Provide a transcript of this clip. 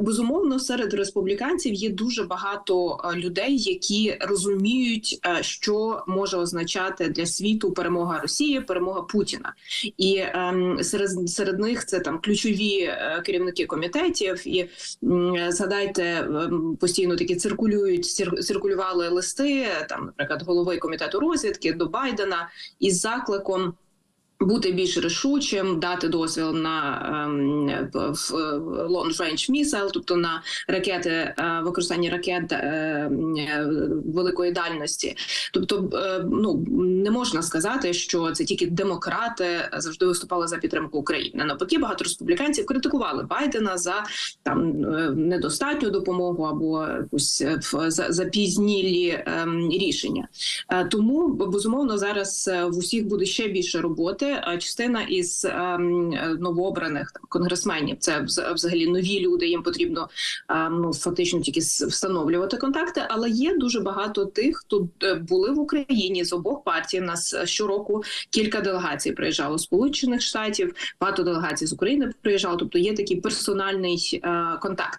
безумовно серед республіканців є дуже багато е, людей, які розуміють, е, що може означати для світу перемога Росії, перемога Путіна, і ем, серед серед них це там ключові е, керівники комітетів. І згадайте, ем, постійно такі циркулюють цир- циркулювали листи, там, наприклад, голови комітету розвідки до Байдена із закликом. Бути більш рішучим, дати дозвіл на ем, long range missile, тобто на ракети е, використання ракет е, е, великої дальності. Тобто, ну не можна сказати, що це тільки демократи завжди виступали за підтримку України. Навпаки, багато республіканців критикували Байдена за там недостатню допомогу або якусь запізнілі ем, рішення. Тому безумовно зараз в усіх буде ще більше роботи. А Частина із ем, е, новообраних там конгресменів це взагалі нові люди. Їм потрібно ем, ну фактично тільки встановлювати контакти. Але є дуже багато тих, хто е, були в Україні з обох партій. У нас е, щороку кілька делегацій приїжджало з Сполучених Штатів, багато делегацій з України приїжджало. Тобто є такий персональний е, контакт.